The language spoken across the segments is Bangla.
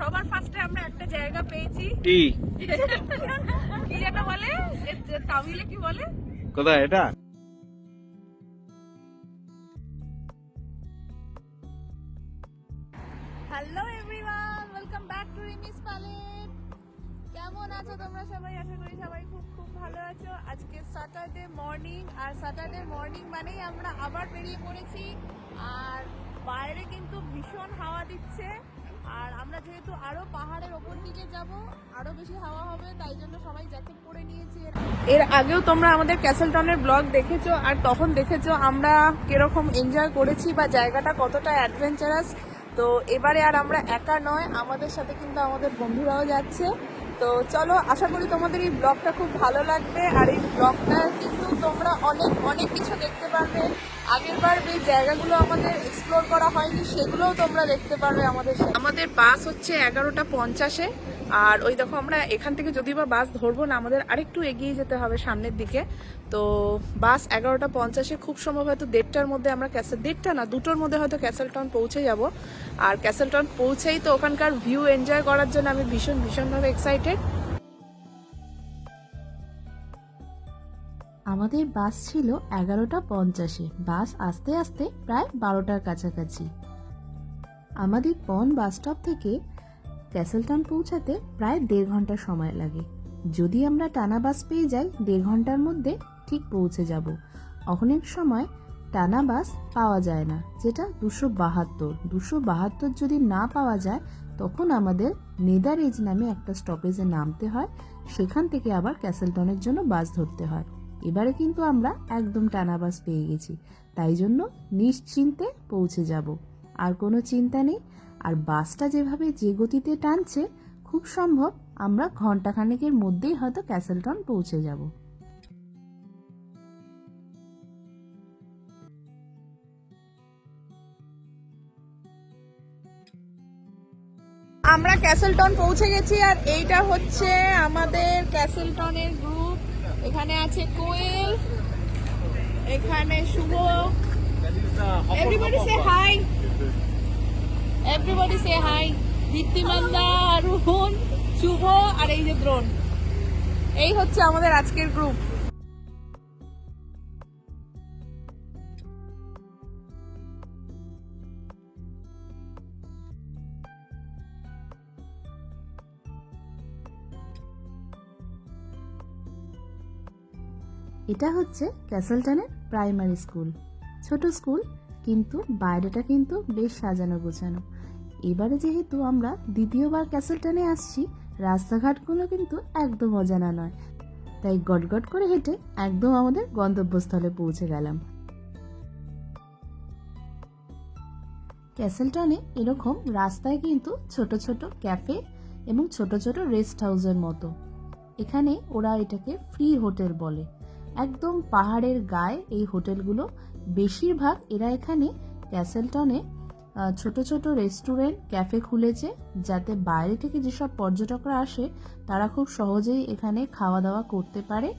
সবার ফার্স্টে আমরা একটা জায়গা পেয়েছি। টি কি যেন বলে? তামিলে কি বলে? কোথায়? এটা? Hello everyone welcome back to Rimi's palette কেমন আছো তোমরা সবাই? আশা করি সবাই খুব খুব ভালো আছো। আজকে স্যাটারডে মর্নিং আর স্যাটারডে মর্নিং মানেই আমরা আবার বেরিয়ে পড়েছি। আর বাইরে কিন্তু ভীষণ হাওয়া দিচ্ছে। আর আমরা যেহেতু আরও পাহাড়ের ওপর দিকে যাব, আরও বেশি হাওয়া হবে, তাই জন্য সবাই জ্যাকেট পরে নিয়েছি। এর আগেও তোমরা আমাদের ক্যাসেলটনের ব্লগ দেখেছ, আর তখন দেখেছ আমরা কীরকম এনজয় করেছি বা জায়গাটা কতটা অ্যাডভেঞ্চারাস তো এবারে আর আমরা একা নয়, আমাদের সাথে কিন্তু আমাদের বন্ধুরাও যাচ্ছে। তো চলো, আশা করি তোমাদের এই ব্লগটা খুব ভালো লাগবে, আর এই ব্লগটা কিন্তু তোমরা অনেক অনেক কিছু দেখতে পারবে। আগের বার যে জায়গাগুলো আমাদের এক্সপ্লোর করা হয়নি, সেগুলোও তোমরা দেখতে পারবে আমাদের। আমাদের বাস হচ্ছে এগারোটা পঞ্চাশে, আর ওই দেখো আমরা এখান থেকে যদি বা বাস ধরবো না, আমাদের আরেকটু এগিয়ে যেতে হবে সামনের দিকে। তো বাস এগারোটা পঞ্চাশে খুব সম্ভব হয়তো দেড়টার মধ্যে আমরা ক্যাসেল দেড়টা না, দুটোর মধ্যে হয়তো ক্যাসেল টাউন পৌঁছে যাব। আর ক্যাসেল টাউন পৌঁছেই তো ওখানকার ভিউ এনজয় করার জন্য আমি ভীষণ ভীষণভাবে এক্সাইটেড আমাদের বাস ছিল এগারোটা পঞ্চাশে। বাস আস্তে আস্তে প্রায় বারোটার কাছাকাছি। আমাদের পন বাস স্টপ থেকে ক্যাসেলটন পৌঁছাতে প্রায় দেড় ঘণ্টা সময় লাগে। যদি আমরা টানা বাস পেয়ে যাই, দেড় ঘণ্টার মধ্যে ঠিক পৌঁছে যাব। অনেক সময় টানা বাস পাওয়া যায় না, যেটা দুশো বাহাত্তর। দুশো বাহাত্তর যদি না পাওয়া যায়, তখন আমাদের নেদার এজ নামে একটা স্টপেজে নামতে হয়। সেখান থেকে আবার ক্যাসেলটনের জন্য বাস ধরতে হয়। এবারে কিন্তু আমরা একদম টানা বাস পেয়ে গেছি। তাই জন্য নিশ্চিন্তে পৌঁছে যাব। আর কোনো চিন্তা নেই। আর বাসটা যেভাবে যে গতিতে টানছে, খুব সম্ভব আমরা ঘন্টাখানেকের মধ্যেই হয়তো ক্যাসেলটন পৌঁছে যাব। আমরা ক্যাসেলটন পৌঁছে গেছি আর এইটা হচ্ছে আমাদের ক্যাসেলটনের গ্রুপ এখানে আছে কোয়েল, এখানে Shubho. Everybody say hi everybody say hi দীপ্তিমান্দা Ruhan Shubho আর এই যে দ্রোণ। এই হচ্ছে আমাদের আজকের গ্রুপ এটা হচ্ছে ক্যাসেলটনের প্রাইমারি স্কুল। ছোট স্কুল, কিন্তু বাইরেটা কিন্তু বেশ সাজানো গোছানো। এবারে যেহেতু আমরা দ্বিতীয়বার ক্যাসেলটনে আসছি, রাস্তাঘাটগুলো কিন্তু একদম অজানা নয়। তাই গটগট করে হেঁটে একদম আমাদের গন্তব্যস্থলে পৌঁছে গেলাম। ক্যাসেলটনে এরকম রাস্তায় কিন্তু ছোট ছোট ক্যাফে এবং ছোট ছোট রেস্ট হাউসের মতো। এখানে ওরা এটাকে ফ্রি হোটেল বলে। একদম পাহাড়ের গায়ে এই হোটেলগুলো। বেশিরভাগ এরা এখানে ক্যাসেলটনে ছোট ছোট রেস্টুরেন্ট, ক্যাফে খুলেছে, যাতে বাইরে থেকে যেসব পর্যটকরা আসে, তারা খুব সহজেই এখানে খাওয়া দাওয়া করতে পারে।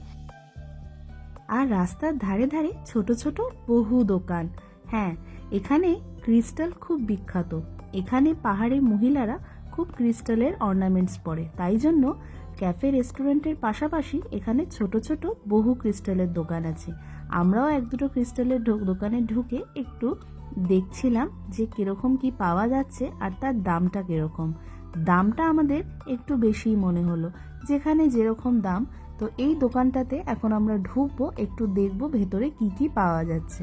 আর রাস্তার ধারে ধারে ছোট ছোট বহু দোকান। হ্যাঁ এখানে ক্রিস্টাল খুব বিখ্যাত। এখানে পাহাড়ে মহিলারা খুব ক্রিস্টালের অর্নামেন্টস পরে। তাই জন্য ক্যাফে রেস্টুরেন্টের পাশাপাশি এখানে ছোট ছোট বহু ক্রিস্টালের দোকান আছে। আমরাও এক দুটো ক্রিস্টালের দোকানে ঢুকে একটু দেখছিলাম যে কীরকম কি পাওয়া যাচ্ছে আর তার দামটা কীরকম। দামটা আমাদের একটু বেশিই মনে হলো, যেখানে যেরকম দাম। তো এই দোকানটাতে এখন আমরা ঢুকবো, একটু দেখব ভেতরে কি কি পাওয়া যাচ্ছে।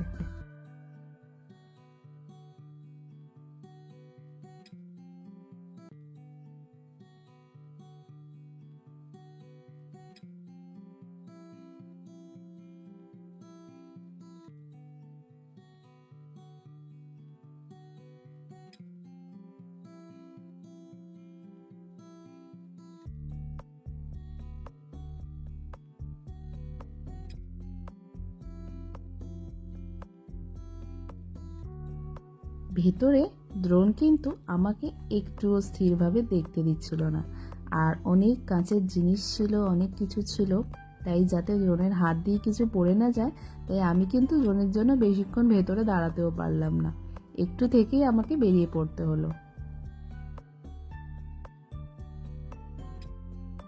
ভেতরে দ্রোণ কিন্তু আমাকে একটুও স্থিরভাবে দেখতে দিচ্ছিল না। আর অনেক কাঁচের জিনিস ছিল, অনেক কিছু ছিল, তাই যাতে দ্রোণের হাত দিয়ে কিছু পড়ে না যায়, তাই আমি কিন্তু দ্রোণের জন্য বেশিক্ষণ ভেতরে দাঁড়াতেও পারলাম না। একটু থেকেই আমাকে বেরিয়ে পড়তে হলো।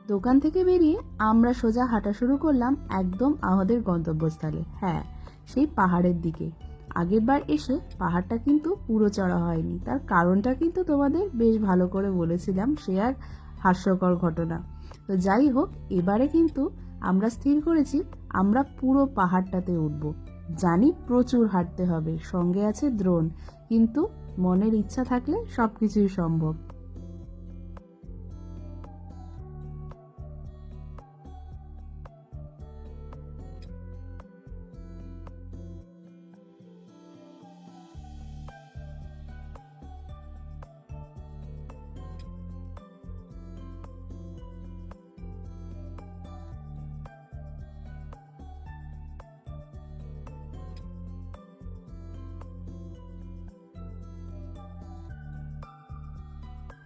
দোকান থেকে বেরিয়ে আমরা সোজা হাঁটা শুরু করলাম একদম আমাদের গন্তব্যস্থলে। হ্যাঁ সেই পাহাড়ের দিকে। আগেরবার এসে পাহাড়টা কিন্তু পুরো চড়া হয়নি। তার কারণটা কিন্তু তোমাদের বেশ ভালো করে বলেছিলাম, সে আর হাস্যকর ঘটনা। তো যাই হোক, এবারে কিন্তু আমরা স্থির করেছি, আমরা পুরো পাহাড়টাতে উঠব। জানি প্রচুর হাঁটতে হবে, সঙ্গে আছে দ্রোণ, কিন্তু মনের ইচ্ছা থাকলে সব কিছুই সম্ভব।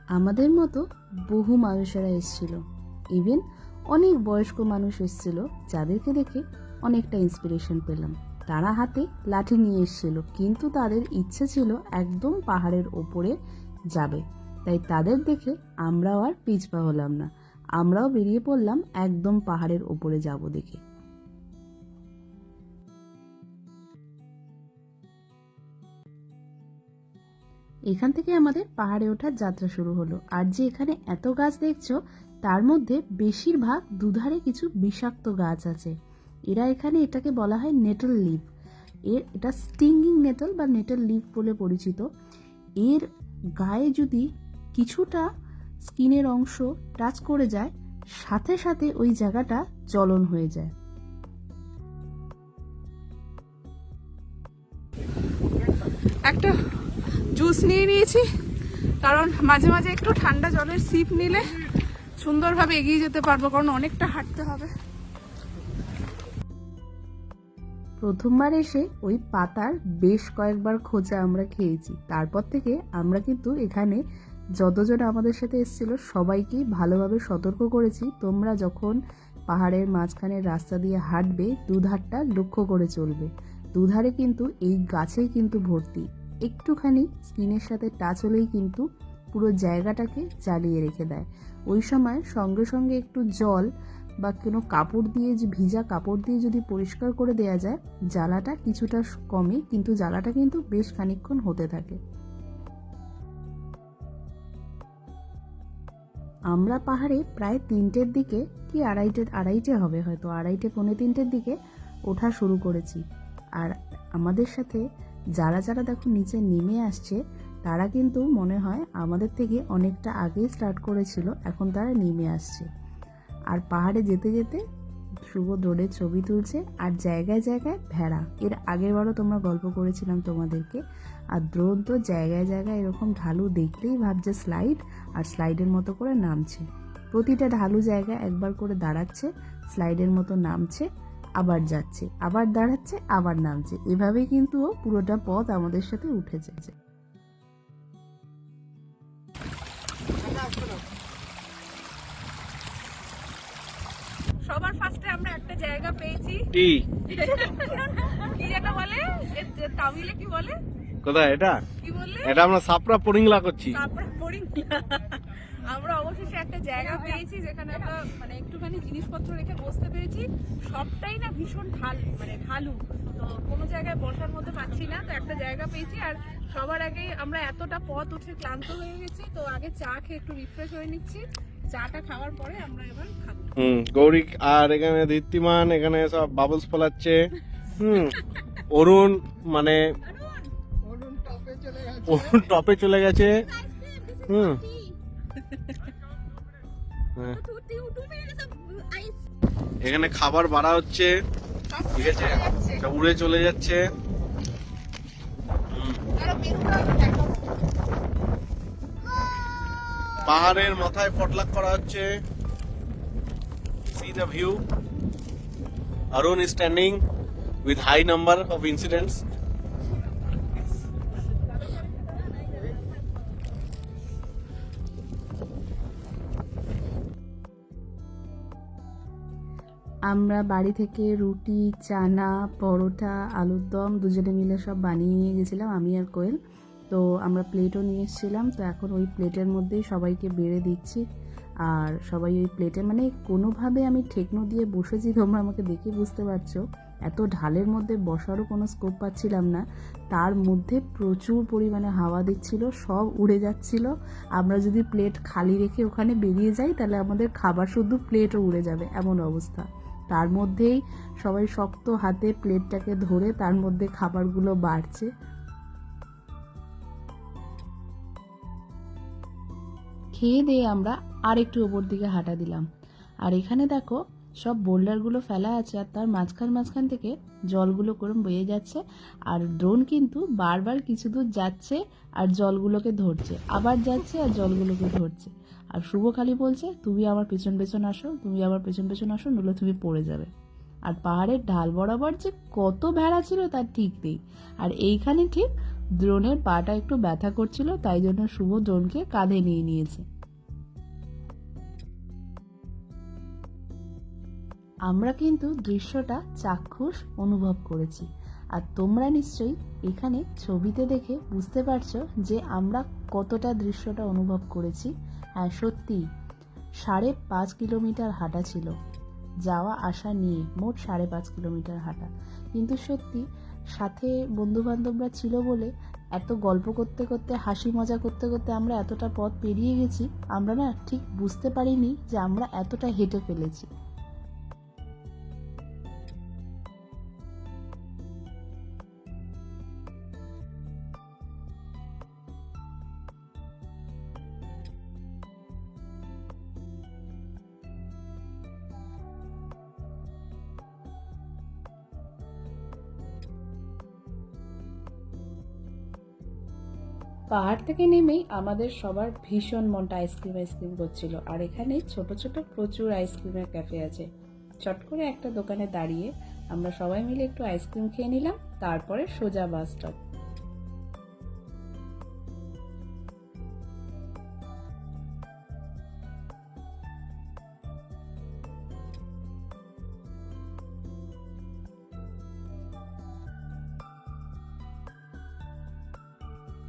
আমাদের মতো বহু মানুষেরা এসেছিল। ইভেন অনেক বয়স্ক মানুষ এসেছিল, যাদেরকে দেখে অনেকটা ইন্সপিরেশন পেলাম। তারা হাতে লাঠি নিয়ে এসেছিল, কিন্তু তাদের ইচ্ছে ছিল একদম পাহাড়ের ওপরে যাবে। তাই তাদের দেখে আমরাও আর পিছপা হলাম না। আমরাও বেরিয়ে পড়লাম একদম পাহাড়ের ওপরে যাব দেখে। এখান থেকে আমাদের পাহাড়ে ওঠার যাত্রা শুরু হলো। আর যে এখানে এত গাছ দেখছ, তার মধ্যে বেশিরভাগ দুধারে কিছু বিষাক্ত গাছ আছে। এরা এখানে এটাকে বলা হয় নেটল লিভ এর এটা স্টিঙ্গিং নেটল বা নেটল লিভ বলে পরিচিত। এর গায়ে যদি কিছুটা স্কিনের অংশ টাচ করে যায়, সাথে সাথে ওই জায়গাটা জ্বলন হয়ে যায়। একটা জুস নিয়ে নিয়েছি। কারণ মাঝে মাঝে একটু ঠান্ডা জলের সিপ নিলে সুন্দরভাবে এগিয়ে যেতে পারব, কারণ অনেকটা হাঁটতে হবে। প্রথমবার এসে ওই পাতার বেশ কয়েকবার খোঁজা আমরা খেয়েছি। তারপর থেকে আমরা কিন্তু এখানে যতজন আমাদের সাথে এসেছিল, সবাইকেই ভালোভাবে সতর্ক করেছি। তোমরা যখন পাহাড়ের মাঝখানে রাস্তা দিয়ে হাঁটবে, দুধারটা লক্ষ্য করে চলবে। দুধারে কিন্তু এই গাছেই কিন্তু ভর্তি। একটুখানি স্কিনের সাথে টাচ হলেই কিন্তু পুরো জায়গাটাকে জ্বালিয়ে রেখে দেয়। ওই সময় সঙ্গে সঙ্গে একটু জল বা কোনো কাপড় দিয়ে যে ভিজা কাপড় দিয়ে যদি পরিষ্কার করে দেয়া যায়, জ্বালাটা কিছুটা কমে, কিন্তু জ্বালাটা কিন্তু বেশ খানিকক্ষণ হতে থাকে। আমরা পাহাড়ে প্রায় তিনটের দিকে কি আড়াইটে আড়াইটে হবে হয়তো, আড়াইটে, পৌনে তিনটের দিকে ওঠা শুরু করেছি। আর আমাদের সাথে যারা যারা দেখো নিচে নেমে আসছে, তারা কিন্তু মনে হয় আমাদের থেকে অনেকটা আগেই স্টার্ট করেছিল, এখন তারা নেমে আসছে। আর পাহাড়ে যেতে যেতে শুভ দৌড়ে ছবি তুলছে, আর জায়গায় জায়গায় ভেড়া। এর আগের বারও তোমরা গল্প করেছিলাম তোমাদেরকে। আর দ্রোণ তো জায়গায় জায়গায় এরকম ঢালু দেখলেই ভাবছে স্লাইড আর স্লাইডের মতো করে নামছে। প্রতিটা ঢালু জায়গায় একবার করে দাঁড়াচ্ছে স্লাইডের মতো নামছে আবার যাচ্ছে আবার দাঁড়াচ্ছে আবার নামছে। এভাবেই কিন্তু ও পুরোটা পথ আমাদের সাথে উঠেছে সবার ফার্স্টে আমরা একটা জায়গা পেয়েছি। কি? বলে? তামিলে কি বলে? কোথায় এটা? কি বললে এটা আমরা সাপড়া পরিংলা করছি। তারপরে পড়ি আমরা অবশেষে একটা জায়গা পেয়েছি যেখানে আমরা মানে একটুখানি জিনিসপত্র রেখে বসতে পেরেছি। সবটাই না ভীষণ ঢাল মানে ঢালু। তো কোনো জায়গায় বসার মতো পাচ্ছি না তো একটা জায়গা পেয়েছি। আর সবার আগে আমরা এতটা পথ উঠে ক্লান্ত হয়ে গেছি তো আগে চা খেয়ে একটু রিফ্রেশ হয়ে নিচ্ছি। চাটা খাওয়ার পরে আমরা এবার খাব। হুম গৌরিক আর এখানে দীপ্তিমান এখানে সব বাবলস ফলাচ্ছে। হুম অরুণ মানে অরুণ টপে চলে গেছে। হুম। হ্যাঁ। হ্যাঁ। এখানে খাবার বাড়া হচ্ছে। ঠিক আছে? উড়ে চলে যাচ্ছে। পাহাড়ের মাথায় পটলাক করা হচ্ছে। See the view Arun standing with high number of incidents আমরা বাড়ি থেকে রুটি, চানা, পরোটা, আলুর দম দুজনে মিলে সব বানিয়ে নিয়ে গেছিলাম, আমি আর কোয়েল। তো আমরা প্লেটও নিয়ে এসেছিলাম, তো এখন ওই প্লেটের মধ্যেই সবাইকে বেড়ে দিচ্ছি। আর সবাই ওই প্লেটে মানে কোনোভাবে আমি ঠেকনো দিয়ে বসেছি, তোমরা আমাকে দেখে বুঝতে পারছ। এত ঢালের মধ্যে বসারও কোনো স্কোপ পাচ্ছিলাম না। তার মধ্যে প্রচুর পরিমাণে হাওয়া দিচ্ছিল, সব উড়ে যাচ্ছিল। আমরা যদি প্লেট খালি রেখে ওখানে বেরিয়ে যাই, তাহলে আমাদের খাবার শুধু প্লেটও উড়ে যাবে, এমন অবস্থা। তার মধ্যেই সবাই শক্ত হাতে প্লেটটাকে ধরে তার মধ্যে খাবারগুলো বাড়ছে। খেয়ে দিয়ে আমরা আর একটু ওপর দিকে হাঁটা দিলাম। আর এখানে দেখো, সব বোল্ডারগুলো ফেলা আছে আর তার মাঝখান মাঝখান থেকে জলগুলো করে বয়ে যাচ্ছে। আর ড্রোন কিন্তু বারবার কিছু দূর যাচ্ছে আর জলগুলোকে ধরছে। আবার যাচ্ছে আর জলগুলোকে ধরছে। আর শুভ খালি বলছে, তুমি আমার পেছন পেছন আসো, তুমি আমার পেছন পেছন আসো, নইলে তুমি পড়ে যাবে। আর পাহাড়ের ঢাল বরাবর যে কত ভেড়া ছিল তার ঠিক নেই। আর এইখানে ঠিক দ্রোণের পাটা একটু ব্যথা করছিল, তাই জন্য শুভ দ্রোণকে কাঁধে নিয়ে নিয়েছে। আমরা কিন্তু দৃশ্যটা চাক্ষুষ অনুভব করেছি। আর তোমরা নিশ্চয়ই এখানে ছবিতে দেখে বুঝতে পারছ যে আমরা কতটা দৃশ্যটা অনুভব করেছি। হ্যাঁ সত্যি, সাড়ে পাঁচ কিলোমিটার হাঁটা ছিল। যাওয়া, আসা নিয়ে মোট সাড়ে পাঁচ কিলোমিটার হাঁটা। কিন্তু সত্যি, সাথে বন্ধু বান্ধবরা ছিল বলে এত গল্প করতে করতে, হাসি মজা করতে করতে আমরা এতটা পথ পেরিয়ে গেছি, আমরা না ঠিক বুঝতে পারিনি যে আমরা এতটা হেঁটে ফেলেছি। পাহাড় থেকে নেমেই আমাদের সবার ভীষণ মনটা আইসক্রিম আইসক্রিম করছিল। আর এখানে ছোট ছোট প্রচুর আইসক্রিমের ক্যাফে আছে। চট করে একটা দোকানে দাঁড়িয়ে আমরা সবাই মিলে একটু আইসক্রিম খেয়ে নিলাম, তারপরে সোজা বাস স্টপ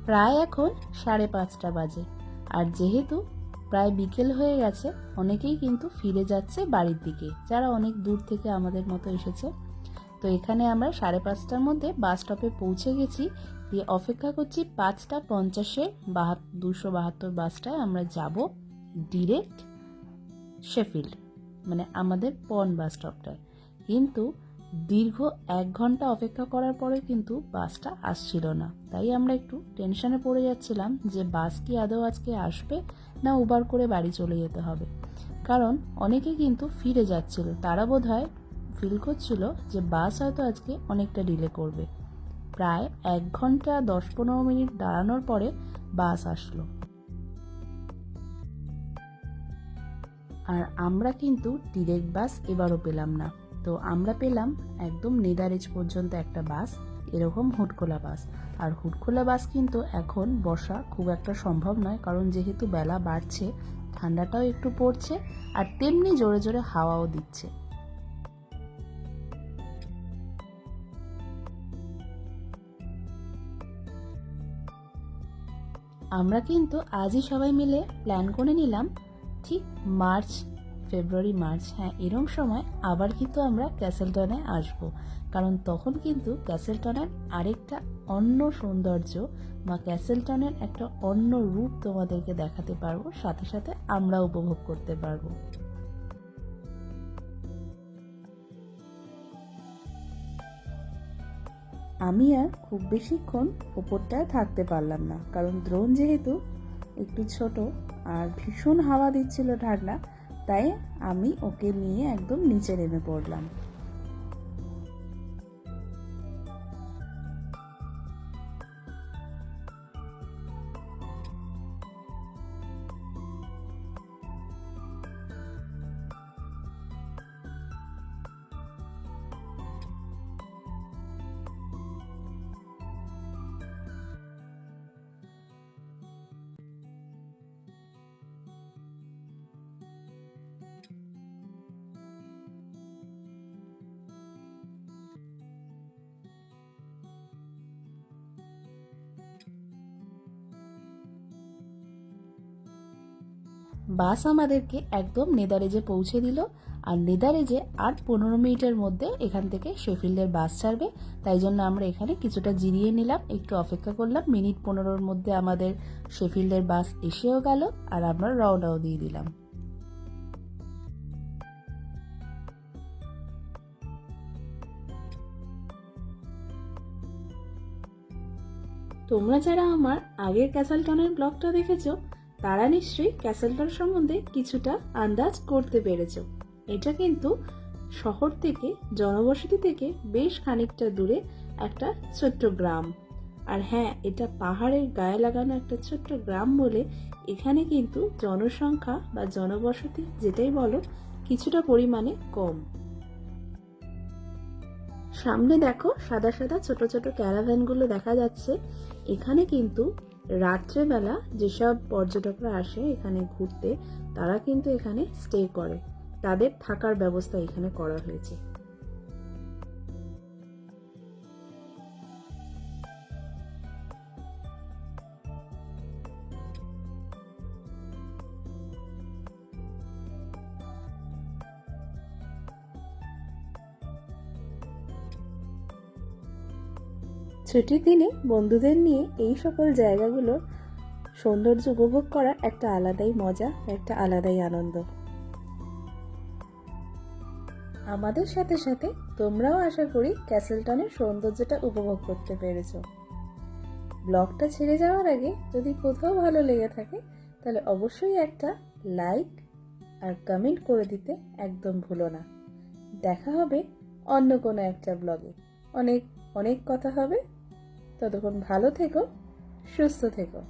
প্রায় এখন সাড়ে পাঁচটা বাজে। আর যেহেতু প্রায় বিকেল হয়ে গেছে, অনেকেই কিন্তু ফিরে যাচ্ছে বাড়ির দিকে। যারা অনেক দূর থেকে আমাদের মতো এসেছে। তো এখানে আমরা সাড়ে পাঁচটার মধ্যে বাস স্টপে পৌঁছে গেছি। দিয়ে অপেক্ষা করছি পাঁচটা পঞ্চাশে বাহাত, দুশো বাহাত্তর বাসটায় আমরা যাব ডিরেক্ট শেফিল্ড মানে আমাদের পন বাস স্টপটায়। কিন্তু দীর্ঘ এক ঘণ্টা অপেক্ষা করার পরে কিন্তু বাসটা আসছিল না। তাই আমরা একটু টেনশনে পড়ে যাচ্ছিলাম যে বাস কি আদৌ আজকে আসবে না উবার করে বাড়ি চলে যেতে হবে। কারণ অনেকে কিন্তু ফিরে যাচ্ছিল। তারা বোধ হয় ফিল করছিল যে বাস হয়তো আজকে অনেকটা ডিলে করবে। প্রায় এক ঘণ্টা দশ পনেরো মিনিট দাঁড়ানোর পরে বাস আসলো। আর আমরা কিন্তু ডিরেক্ট বাস এবারও পেলাম না। তো আমরা পেলাম একদম নেদারেজ পর্যন্ত একটা বাস, এরকম হুটখোলা বাস। আর হুটখোলা বাস কিন্তু এখন বসা খুব একটা সম্ভব নয়, কারণ যেহেতু বেলা বাড়ছে, ঠান্ডাটাও একটু পড়ছে, আর তেমনি জোরে জোরে হাওয়াও দিচ্ছে। আমরা কিন্তু আজই সবাই মিলে প্ল্যান করে নিলাম, ঠিক মার্চ ফেব্রুয়ারি, মার্চ হ্যাঁ এরম সময় আবার কিন্তু আমরা ক্যাসেলটনে আসব। কারণ তখন কিন্তু ক্যাসেলটনের আরেকটা অন্য সৌন্দর্য বা ক্যাসেলটনের একটা অন্য রূপ তোমাদেরকে দেখাতে পারব, সাথে সাথে আমরা উপভোগ করতে পারব। আমি আর খুব বেশিক্ষণ ওপরটায় থাকতে পারলাম না, কারণ দ্রোণ যেহেতু একটু ছোট আর ভীষণ হাওয়া দিচ্ছিল ঠান্ডা তাই আমি ওকে নিয়ে একদম নিচে নেমে পড়লাম। বাস আমাদেরকে একদম নেদারেজে পৌঁছে দিল। আর নেদারেজে আর পনেরো মিনিটের মধ্যে এখান থেকে শেফিল্ডের বাস ছাড়বে। তাই জন্য আমরা এখানে কিছুটা জিরিয়ে নিলাম, একটু অপেক্ষা করলাম। মিনিট পনেরোর মধ্যে আমাদের শেফিল্ডের বাস এসেও গেল আর আমরা রওনাও দিয়ে দিলাম। তোমরা যারা আমার আগের ক্যাসালটনের ব্লগটা দেখেছ তারা নিশ্চয়ই ক্যাসেলটন সম্বন্ধে কিছুটা আন্দাজ করতে পেরেছ। এটা কিন্তু শহর থেকে, জনবসতি থেকে বেশ খানিকটা দূরে একটা ছোট্ট গ্রাম। আর হ্যাঁ এটা পাহাড়ের গায়ে লাগানো একটা ছোট্ট গ্রাম বলে এখানে কিন্তু জনসংখ্যা বা জনবসতি যেটাই বলো, কিছুটা পরিমাণে কম। সামনে দেখো সাদা সাদা ছোট ছোট ক্যারাভ্যানগুলো দেখা যাচ্ছে। এখানে কিন্তু রাত্রেবেলা যেসব পর্যটকরা আসে এখানে ঘুরতে, তারা কিন্তু এখানে স্টে করে। তাদের থাকার ব্যবস্থা এখানে করা হয়েছে। ছুটির দিনে বন্ধুদের নিয়ে এই সকল জায়গাগুলোর সৌন্দর্য উপভোগ করা একটা আলাদাই মজা, একটা আলাদাই আনন্দ। আমাদের সাথে সাথে তোমরাও আশা করি ক্যাসেলটনের সৌন্দর্যটা উপভোগ করতে পেরেছ। ব্লগটা ছেড়ে যাওয়ার আগে যদি কোথাও ভালো লেগে থাকে, তাহলে অবশ্যই একটা লাইক আর কমেন্ট করে দিতে একদম ভুলো না। দেখা হবে অন্য কোনো একটা ব্লগে। অনেক অনেক কথা হবে। ততক্ষণ ভালো থেকো সুস্থ থেকো।